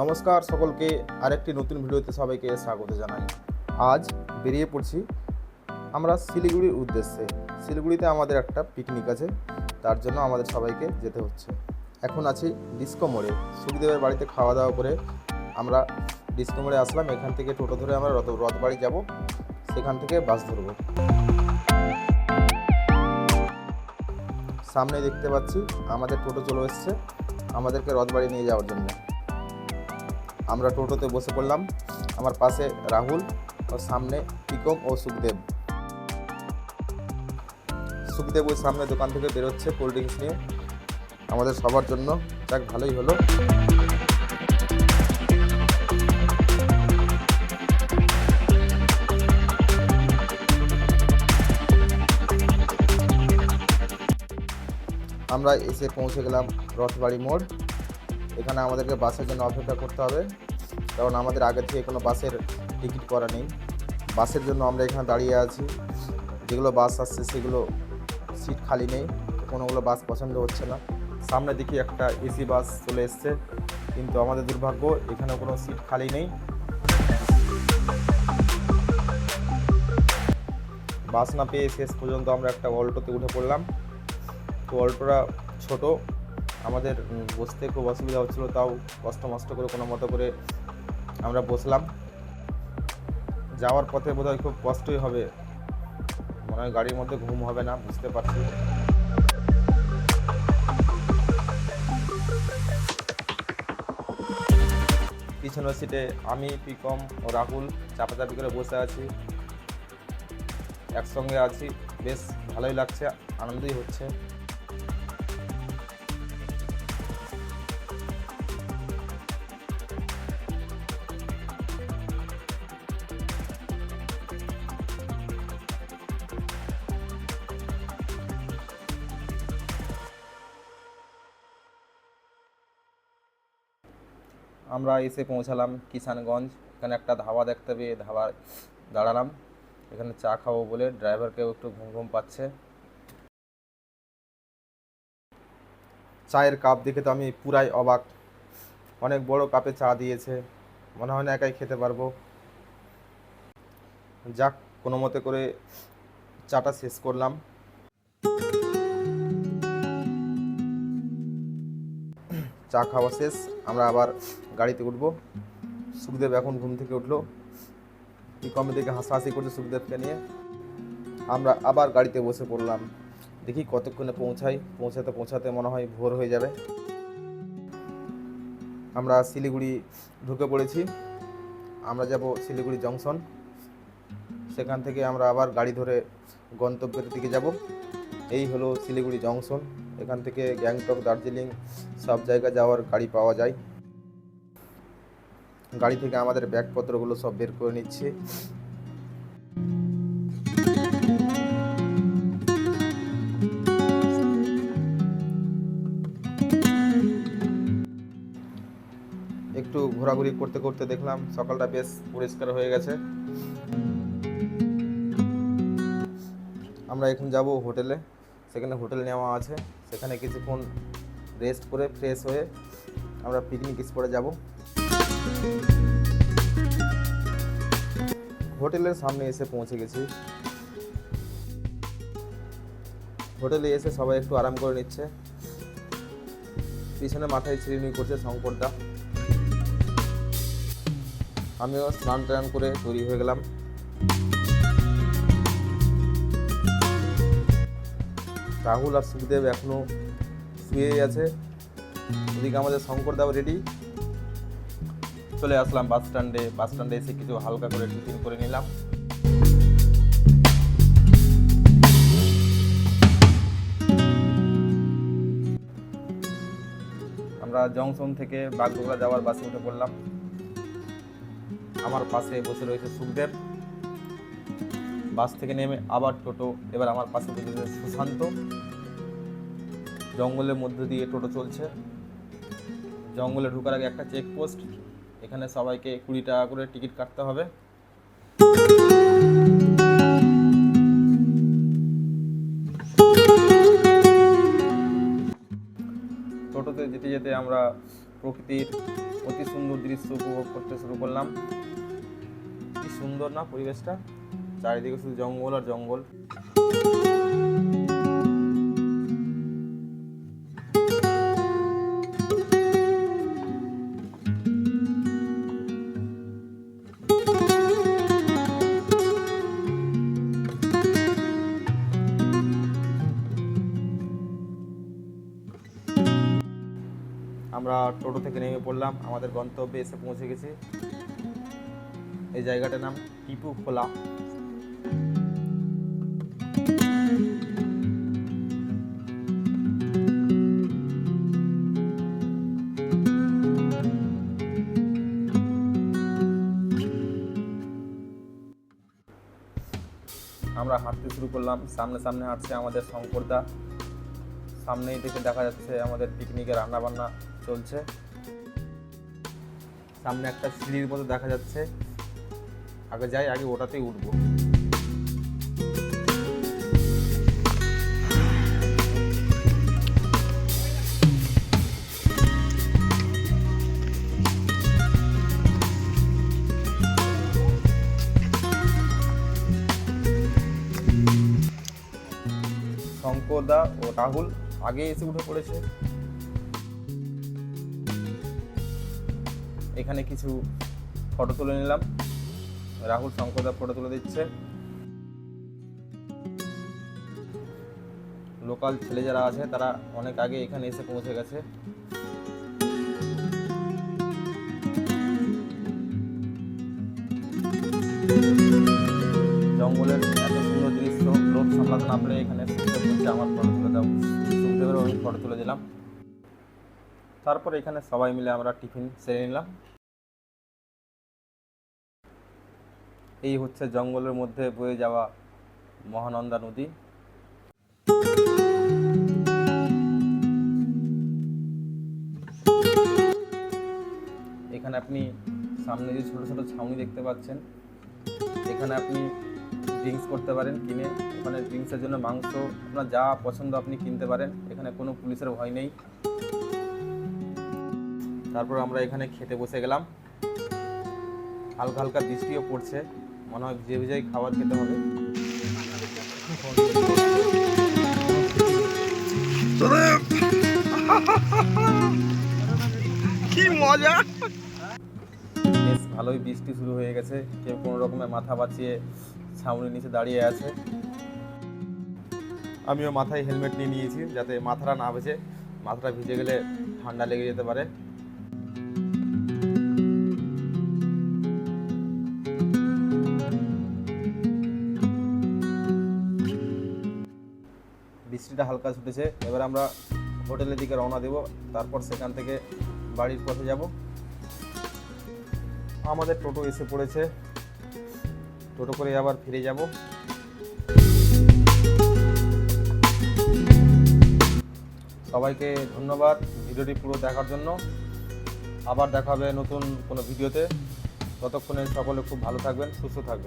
নমস্কার সকলকে, আরেকটি নতুন ভিডিওতে সবাইকে স্বাগত জানাই। আজ বেরিয়ে পড়ছি আমরা শিলিগুড়ির উদ্দেশ্যে। শিলিগুড়িতে আমাদের একটা পিকনিক আছে, তার জন্য আমাদের সবাইকে যেতে হচ্ছে। এখন আছি ডিস্কো মোড়ে সুখদেবের বাড়িতে খাওয়া দাওয়া করে আমরা ডিস্কো মোড়ে আসলাম। এখান থেকে টোটো ধরে আমরা রথ, রথবাড়ি যাব। সেখান থেকে বাস ধরবো। সামনে দেখতে পাচ্ছি, আমাদের টোটো চলে এসছে। আমাদেরকে রথবাড়ি নিয়ে যাওয়ার জন্য। আমরা টোটোতে বসে পড়লাম। আমার পাশে রাহুল ও সামনে পিকম ও সুখদেব। সুখদেব ওই সামনে দোকান থেকে বেরোচ্ছে কোল্ড ড্রিঙ্কস নিয়ে। আমাদের সবার জন্য যাক ভালোই হলো। আমরা এসে পৌঁছে গেলাম রথবাড়ি মোড়। এখানে আমাদেরকে বাসের জন্য অপেক্ষা করতে হবে। কারণ আমাদের আগে থেকে কোনো বাসের টিকিট করা নেই। বাসের জন্য আমরা এখানে দাঁড়িয়ে আছি। যেগুলো বাস আসছে, সেগুলো সিট খালি নেই। কোনোগুলো বাস পছন্দ হচ্ছে না। সামনে দেখি একটা এসি বাস চলে এসছে। কিন্তু আমাদের দুর্ভাগ্য এখানে কোনো সিট খালি নেই। বাস না পেয়ে শেষ পর্যন্ত আমরা একটা অল্টোতে উঠে পড়লাম। তো অল্টোটা ছোট। আমাদের বসতে খুব অসুবিধা হচ্ছিল, তাও কষ্ট মষ্ট করে কোনো মতো করে আমরা বসলাম। যাওয়ার পথে বোধহয় খুব কষ্টই হবে। মনে হয় গাড়ির মধ্যে ঘুম হবে না, বুঝতে পারছি। পিছনের সিটে আমি, পিকম ও রাহুল চাপাচাপি করে বসে আছি। একসঙ্গে আছি। বেশ ভালোই লাগছে, আনন্দই হচ্ছে। আমরা এসে পৌঁছালাম কিষানগঞ্জ। এখানে একটা ধাবা দেখতে পেয়ে ধাবার দাঁড়ালাম। এখানে চা খাব বলে ড্রাইভারকেও একটু ঘুম ঘুম পাচ্ছে। চায়ের কাপ দেখে তো আমি পুরাই অবাক। অনেক বড় কাপে চা দিয়েছে। মনে হয় না একাই খেতে পারব। যাক, কোনো মতে করে চাটা শেষ করলাম। চা খাওয়া শেষ। আমরা আবার গাড়িতে উঠবো। সুখদেব এখন ঘুম থেকে উঠল। কমে দেখে হাসাহাসি করছে সুখদেবকে নিয়ে। আমরা আবার গাড়িতে বসে পড়লাম। দেখি কতক্ষণে পৌঁছাই। পৌঁছাতে পৌঁছাতে মনে হয় ভোর হয়ে যাবে। আমরা শিলিগুড়ি ঢুকে পড়েছি। আমরা যাব শিলিগুড়ি জংশন। সেখান থেকে আমরা আবার গাড়ি ধরে গন্তব্যের দিকে যাব। এই হলো শিলিগুড়ি জংশন। এখান থেকে গ্যাংটক, দার্জিলিং সব জায়গা যাওয়ার গাড়ি পাওয়া যায়। গাড়ি থেকে আমাদের ব্যাগপত্রগুলো সব বের করে নিচ্ছি। একটু ঘোরাঘুরি করতে করতে দেখলাম সকালটা বেশ পরিষ্কার হয়ে গেছে। আমরা এখন যাব হোটেলে। সেখানে হোটেল নেওয়া আছে। সেখানে কিছুক্ষণ রেস্ট করে ফ্রেশ হয়ে আমরা পিকনিক স্পটে যাব। হোটেলের সামনে এসে পৌঁছে গেছি। হোটেলে এসে সবাই একটু আরাম করে নিচ্ছে। পিছনে মাথায় চিরিনি করছে শঙ্করদা। আমিও স্নান টান করে তৈরি হয়ে গেলাম। রাহুল আর সুখদেব এখনও শুয়েই আছে। এদিকে আমাদের শঙ্করদাও রেডি চলে আসলাম বাস স্ট্যান্ডে। বাস স্ট্যান্ডে এসে কিছু হালকা করে টিফিন করে নিলাম। আমরা জংশন থেকে বাগডোগরা যাওয়ার বাসে উঠে পড়লাম। আমার পাশে বসে রয়েছে সুখদেব। বাস থেকে নেমে আবার টোটো, এবার আমার পাশে বসে রয়েছে সুশান্ত। জঙ্গলের মধ্যে দিয়ে টোটো চলছে। জঙ্গলে ঢুকার আগে একটা চেকপোস্ট এখানে সবাইকে কুড়ি টাকা করে টিকিট কাটতে হবে। টোটোতে যেতে যেতে আমরা প্রকৃতির অতি সুন্দর দৃশ্য উপভোগ করতে শুরু করলাম। কি সুন্দর না পরিবেশটা? চারিদিকে শুধু জঙ্গল আর জঙ্গল। আমরা টোটো থেকে নেমে পড়লাম, আমাদের গন্তব্যে এসে পৌঁছে গেছি। এই জায়গাটার নাম টিপু খোলা। আমরা হাঁটতে শুরু করলাম, সামনে সামনে হাঁটছে আমাদের শঙ্করদা। সামনেই থেকে দেখা যাচ্ছে আমাদের পিকনিকের রান্না বান্না চলছে। সামনে একটা সিঁড়ির মতো দেখা যাচ্ছে। আগে যাই, আগে ওটাতেই উঠবো। শঙ্করদা ও রাহুল আগে এসে উঠে পড়েছে। এখানে কিছু ফটো তুলে নিলাম। রাহুল শঙ্করদা ফটো তুলে দিচ্ছে। লোকাল ছেলে যারা আছে, তারা অনেক আগে এখানে এসে পৌঁছে গেছে। জঙ্গলের এত সুন্দর দৃশ্য, লোক সামলাতে না পারলে এখানে আমার ফটো তুলে দাও। সুখদেবেরও আমি ফটো তুলে দিলাম। তারপর এখানে সবাই মিলে আমরা টিফিন সেরে নিলাম। এই হচ্ছে জঙ্গলের মধ্যে বয়ে যাওয়া মহানন্দা নদী। এখানে আপনি সামনে যে ছোটো ছোটো ছাউনি দেখতে পাচ্ছেন, এখানে আপনি ড্রিঙ্কস করতে পারেন কিনে। ওখানে ড্রিঙ্কসের জন্য মাংস, আপনার যা পছন্দ আপনি কিনতে পারেন। এখানে কোনো পুলিশের ভয় নেই। তারপর আমরা এখানে খেতে বসে গেলাম। হালকা হালকা বৃষ্টিও পড়ছে। মনে হয় ভিজে ভিজেই খাবার খেতে হবে। কি মজা। বেশ ভালোই বৃষ্টি শুরু হয়ে গেছে। কেউ কোনো রকমে মাথা বাঁচিয়ে ছাউনির নিচে দাঁড়িয়ে আছে। আমিও মাথায় হেলমেট নিয়ে নিয়েছি যাতে মাথাটা না ভেজে মাথাটা ভিজে গেলে ঠান্ডা লেগে যেতে পারে। বৃষ্টিটা হালকা ছুটেছে। এবার আমরা হোটেলের দিকে রওনা দেব, তারপর সেখান থেকে বাড়ির পথে যাব। আমাদের টোটো এসে পড়েছে। টোটো করে আবার ফিরে যাব। সবাইকে ধন্যবাদ। ভিডিওটি পুরো দেখার জন্য। আবার দেখা হবে নতুন কোনো ভিডিওতে। ততক্ষণে সকলে খুব ভালো থাকবেন, সুস্থ থাকবেন।